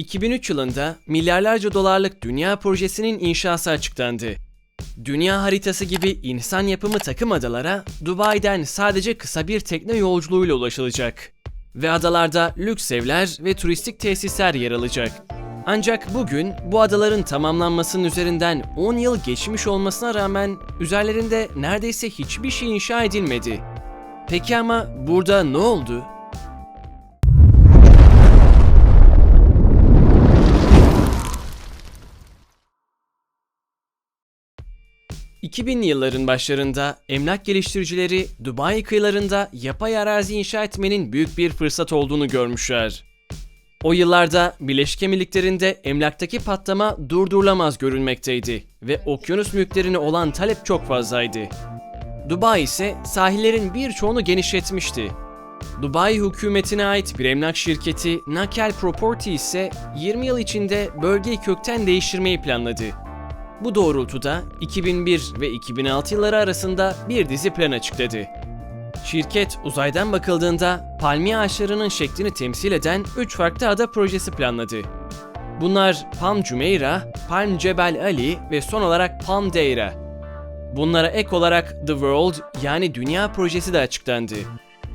2003 yılında milyarlarca dolarlık dünya projesinin inşası açıklandı. Dünya haritası gibi insan yapımı takım adalara Dubai'den sadece kısa bir tekne yolculuğuyla ulaşılacak. Ve adalarda lüks evler ve turistik tesisler yer alacak. Ancak bugün bu adaların tamamlanmasının üzerinden 10 yıl geçmiş olmasına rağmen üzerlerinde neredeyse hiçbir şey inşa edilmedi. Peki ama burada ne oldu? 2000'li yılların başlarında emlak geliştiricileri Dubai kıyılarında yapay arazi inşa etmenin büyük bir fırsat olduğunu görmüşler. O yıllarda Birleşik Emirlikleri'nde emlaktaki patlama durdurulamaz görülmekteydi ve okyanus mülklerine olan talep çok fazlaydı. Dubai ise sahillerin birçoğunu genişletmişti. Dubai hükümetine ait bir emlak şirketi Nakel Property ise 20 yıl içinde bölgeyi kökten değiştirmeyi planladı. Bu doğrultuda 2001 ve 2006 yılları arasında bir dizi plan açıkladı. Şirket uzaydan bakıldığında palmiye ağaçlarının şeklini temsil eden 3 farklı ada projesi planladı. Bunlar Palm Jumeirah, Palm Cebel Ali ve son olarak Palm Deira. Bunlara ek olarak The World yani Dünya projesi de açıklandı.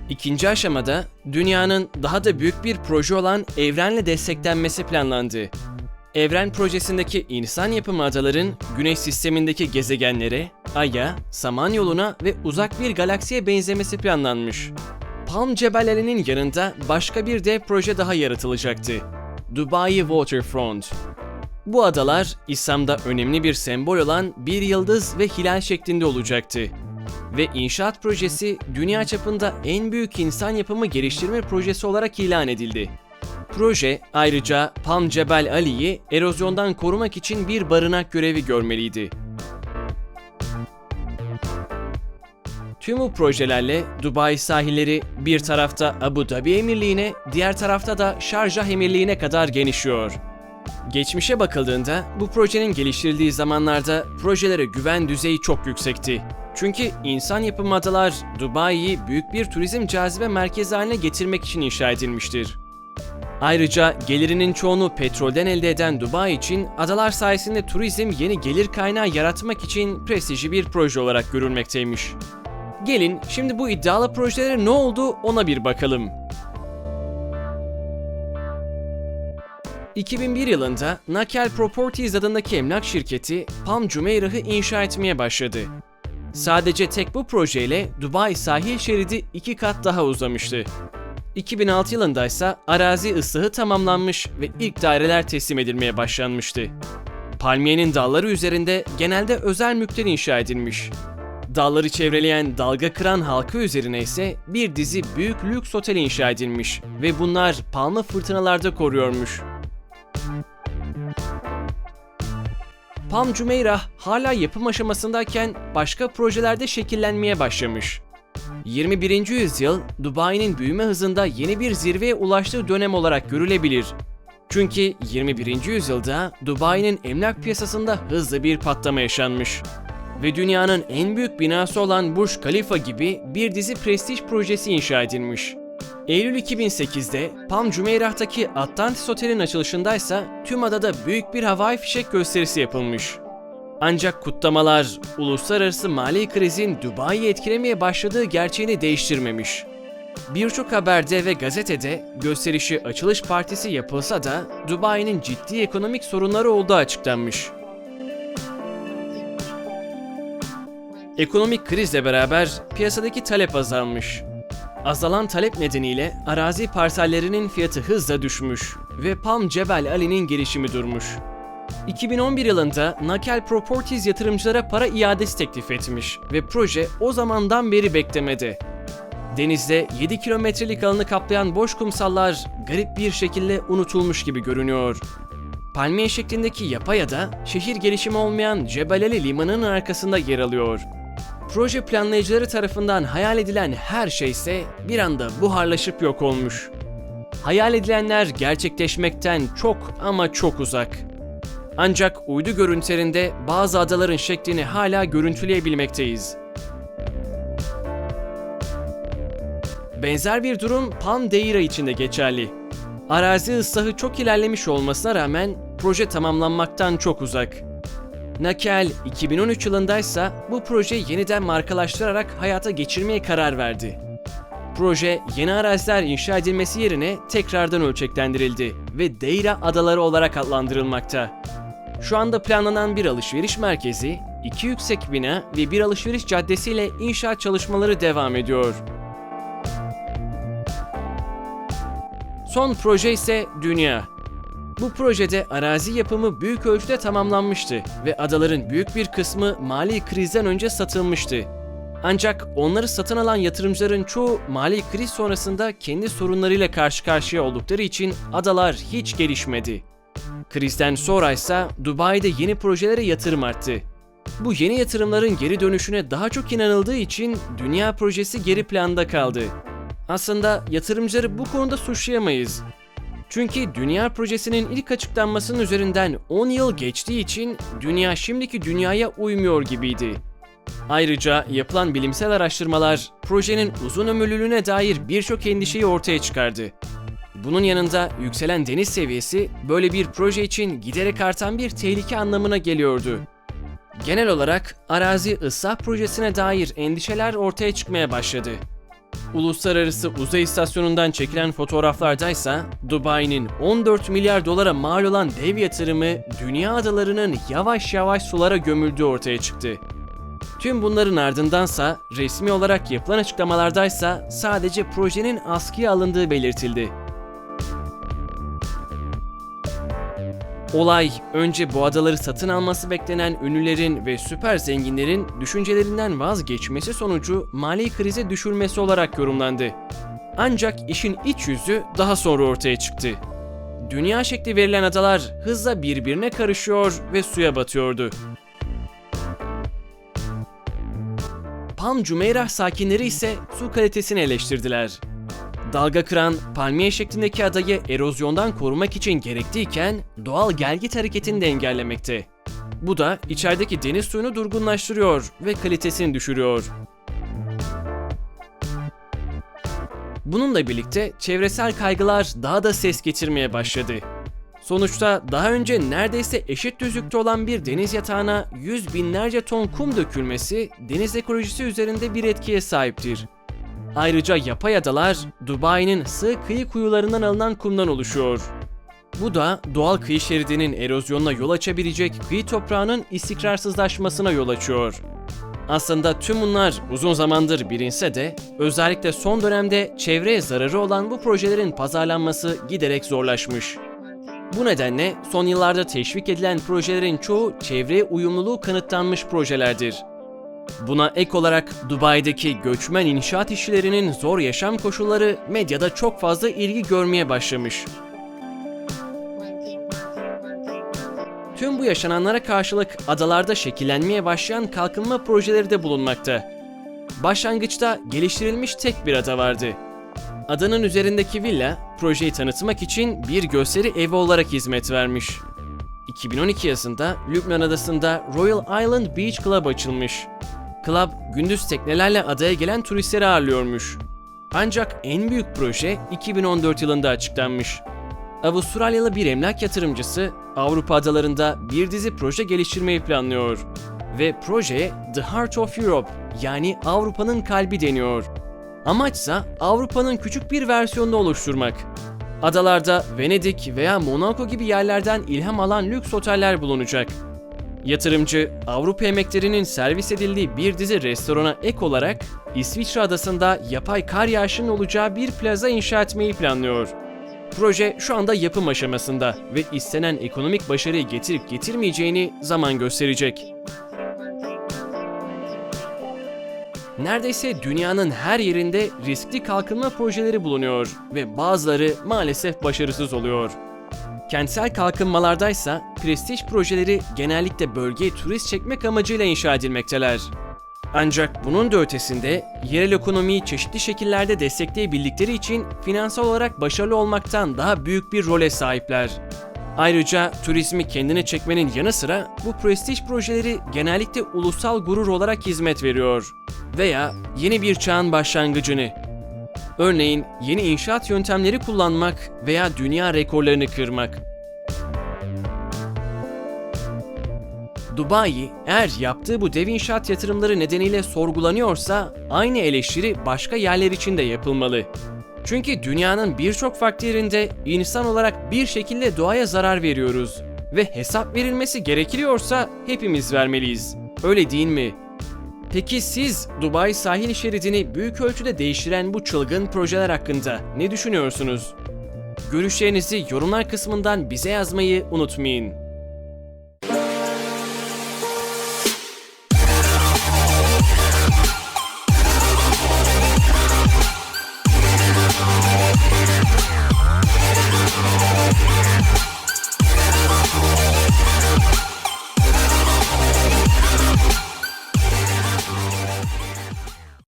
İkinci aşamada dünyanın daha da büyük bir proje olan evrenle desteklenmesi planlandı. Evren projesindeki insan yapımı adaların Güneş sistemindeki gezegenlere, Ay'a, Samanyolu'na ve uzak bir galaksiye benzemesi planlanmış. Palm Cebelleri'nin yanında başka bir dev proje daha yaratılacaktı. Dubai Waterfront. Bu adalar İslam'da önemli bir sembol olan bir yıldız ve hilal şeklinde olacaktı. Ve inşaat projesi dünya çapında en büyük insan yapımı geliştirme projesi olarak ilan edildi. Proje ayrıca Palm Cebel Ali'yi erozyondan korumak için bir barınak görevi görmeliydi. Tüm bu projelerle Dubai sahilleri bir tarafta Abu Dhabi Emirliği'ne, diğer tarafta da Şarjah Emirliği'ne kadar genişliyor. Geçmişe bakıldığında bu projenin geliştirildiği zamanlarda projelere güven düzeyi çok yüksekti. Çünkü insan yapımı adalar Dubai'yi büyük bir turizm cazibe merkezi haline getirmek için inşa edilmiştir. Ayrıca gelirinin çoğunu petrolden elde eden Dubai için adalar sayesinde turizm yeni gelir kaynağı yaratmak için prestijli bir proje olarak görülmekteymiş. Gelin şimdi bu iddialı projelere ne oldu ona bir bakalım. 2001 yılında Nakel Properties adındaki emlak şirketi Palm Jumeirah'ı inşa etmeye başladı. Sadece tek bu projeyle Dubai sahil şeridi iki kat daha uzamıştı. 2006 yılında ise arazi ıslahı tamamlanmış ve ilk daireler teslim edilmeye başlanmıştı. Palmiyenin dalları üzerinde genelde özel mülkler inşa edilmiş. Dalları çevreleyen dalga kıran halka üzerine ise bir dizi büyük lüks otel inşa edilmiş ve bunlar palma fırtınalarda koruyormuş. Palm Jumeirah hala yapım aşamasındayken başka projelerde şekillenmeye başlamış. 21. yüzyıl Dubai'nin büyüme hızında yeni bir zirveye ulaştığı dönem olarak görülebilir. Çünkü 21. yüzyılda Dubai'nin emlak piyasasında hızlı bir patlama yaşanmış. Ve dünyanın en büyük binası olan Burj Khalifa gibi bir dizi prestij projesi inşa edilmiş. Eylül 2008'de Palm Jumeirah'taki Atlantis Otel'in açılışındaysa tüm adada büyük bir havai fişek gösterisi yapılmış. Ancak kutlamalar uluslararası mali krizin Dubai'yi etkilemeye başladığı gerçeğini değiştirmemiş. Birçok haberde ve gazetede gösterişi açılış partisi yapılsa da Dubai'nin ciddi ekonomik sorunları olduğu açıklanmış. Ekonomik krizle beraber piyasadaki talep azalmış. Azalan talep nedeniyle arazi parsellerinin fiyatı hızla düşmüş ve Palm Cebel Ali'nin gelişimi durmuş. 2011 yılında Nakel Properties yatırımcılara para iadesi teklif etmiş ve proje o zamandan beri beklemedi. Denizde 7 kilometrelik alanı kaplayan boş kumsallar garip bir şekilde unutulmuş gibi görünüyor. Palmiye şeklindeki yapay ada, şehir gelişimi olmayan Cebeleli Limanı'nın arkasında yer alıyor. Proje planlayıcıları tarafından hayal edilen her şey ise bir anda buharlaşıp yok olmuş. Hayal edilenler gerçekleşmekten çok ama çok uzak. Ancak uydu görüntülerinde bazı adaların şeklini hala görüntüleyebilmekteyiz. Benzer bir durum Pan Deira için de geçerli. Arazi ıslahı çok ilerlemiş olmasına rağmen proje tamamlanmaktan çok uzak. Nakel 2013 yılındaysa bu projeyi yeniden markalaştırarak hayata geçirmeye karar verdi. Proje yeni araziler inşa edilmesi yerine tekrardan ölçeklendirildi ve Deira Adaları olarak adlandırılmakta. Şu anda planlanan bir alışveriş merkezi, iki yüksek bina ve bir alışveriş caddesiyle inşaat çalışmaları devam ediyor. Son proje ise Dünya. Bu projede arazi yapımı büyük ölçüde tamamlanmıştı ve adaların büyük bir kısmı mali krizden önce satılmıştı. Ancak onları satın alan yatırımcıların çoğu mali kriz sonrasında kendi sorunlarıyla karşı karşıya oldukları için adalar hiç gelişmedi. Krizden sonra ise Dubai'de yeni projelere yatırım arttı. Bu yeni yatırımların geri dönüşüne daha çok inanıldığı için dünya projesi geri planda kaldı. Aslında yatırımcıları bu konuda suçlayamayız. Çünkü dünya projesinin ilk açıklanmasının üzerinden 10 yıl geçtiği için dünya şimdiki dünyaya uymuyor gibiydi. Ayrıca yapılan bilimsel araştırmalar projenin uzun ömürlülüğüne dair birçok endişeyi ortaya çıkardı. Bunun yanında yükselen deniz seviyesi böyle bir proje için giderek artan bir tehlike anlamına geliyordu. Genel olarak arazi ıslah projesine dair endişeler ortaya çıkmaya başladı. Uluslararası Uzay İstasyonu'ndan çekilen fotoğraflardaysa Dubai'nin 14 milyar dolara mal olan dev yatırımı dünya adalarının yavaş yavaş sulara gömüldüğü ortaya çıktı. Tüm bunların ardındansa resmi olarak yapılan açıklamalardaysa sadece projenin askıya alındığı belirtildi. Olay önce bu adaları satın alması beklenen ünlülerin ve süper zenginlerin düşüncelerinden vazgeçmesi sonucu mali krize düşülmesi olarak yorumlandı. Ancak işin iç yüzü daha sonra ortaya çıktı. Dünya şekli verilen adalar hızla birbirine karışıyor ve suya batıyordu. Palm Jumeirah sakinleri ise su kalitesini eleştirdiler. Dalga kıran palmiye şeklindeki adayı erozyondan korumak için gerekliyken doğal gelgit hareketini de engellemekte. Bu da içerideki deniz suyunu durgunlaştırıyor ve kalitesini düşürüyor. Bununla birlikte çevresel kaygılar daha da ses getirmeye başladı. Sonuçta daha önce neredeyse eşit düzlükte olan bir deniz yatağına yüz binlerce ton kum dökülmesi deniz ekolojisi üzerinde bir etkiye sahiptir. Ayrıca yapay adalar Dubai'nin sığ kıyı kuyularından alınan kumdan oluşuyor. Bu da doğal kıyı şeridinin erozyonuna yol açabilecek kıyı toprağının istikrarsızlaşmasına yol açıyor. Aslında tüm bunlar uzun zamandır bilinse de özellikle son dönemde çevreye zararı olan bu projelerin pazarlanması giderek zorlaşmış. Bu nedenle son yıllarda teşvik edilen projelerin çoğu çevreye uyumluluğu kanıtlanmış projelerdir. Buna ek olarak Dubai'deki göçmen inşaat işçilerinin zor yaşam koşulları medyada çok fazla ilgi görmeye başlamış. Tüm bu yaşananlara karşılık adalarda şekillenmeye başlayan kalkınma projeleri de bulunmakta. Başlangıçta geliştirilmiş tek bir ada vardı. Adanın üzerindeki villa, projeyi tanıtmak için bir gösteri evi olarak hizmet vermiş. 2012 yazında Lübnan adasında Royal Island Beach Club açılmış. Club gündüz teknelerle adaya gelen turistleri ağırlıyormuş. Ancak en büyük proje 2014 yılında açıklanmış. Avustralyalı bir emlak yatırımcısı Avrupa adalarında bir dizi proje geliştirmeyi planlıyor. Ve projeye The Heart of Europe yani Avrupa'nın kalbi deniyor. Amaçsa Avrupa'nın küçük bir versiyonunu oluşturmak. Adalarda Venedik veya Monaco gibi yerlerden ilham alan lüks oteller bulunacak. Yatırımcı, Avrupa yemeklerinin servis edildiği bir dizi restorana ek olarak İsviçre adasında yapay kar yağışının olacağı bir plaza inşa etmeyi planlıyor. Proje şu anda yapım aşamasında ve istenen ekonomik başarıyı getirip getirmeyeceğini zaman gösterecek. Neredeyse dünyanın her yerinde riskli kalkınma projeleri bulunuyor ve bazıları maalesef başarısız oluyor. Kentsel kalkınmalardaysa prestij projeleri genellikle bölgeye turist çekmek amacıyla inşa edilmekteler. Ancak bunun da ötesinde yerel ekonomiyi çeşitli şekillerde destekleyebildikleri için finansal olarak başarılı olmaktan daha büyük bir role sahipler. Ayrıca turizmi kendine çekmenin yanı sıra bu prestij projeleri genellikle ulusal gurur olarak hizmet veriyor veya yeni bir çağın başlangıcını Örneğin yeni inşaat yöntemleri kullanmak veya dünya rekorlarını kırmak. Dubai eğer yaptığı bu dev inşaat yatırımları nedeniyle sorgulanıyorsa aynı eleştiri başka yerler için de yapılmalı. Çünkü dünyanın birçok farklı yerinde insan olarak bir şekilde doğaya zarar veriyoruz ve hesap verilmesi gerekiliyorsa hepimiz vermeliyiz. Öyle değil mi? Peki siz Dubai sahil şeridini büyük ölçüde değiştiren bu çılgın projeler hakkında ne düşünüyorsunuz? Görüşlerinizi yorumlar kısmından bize yazmayı unutmayın.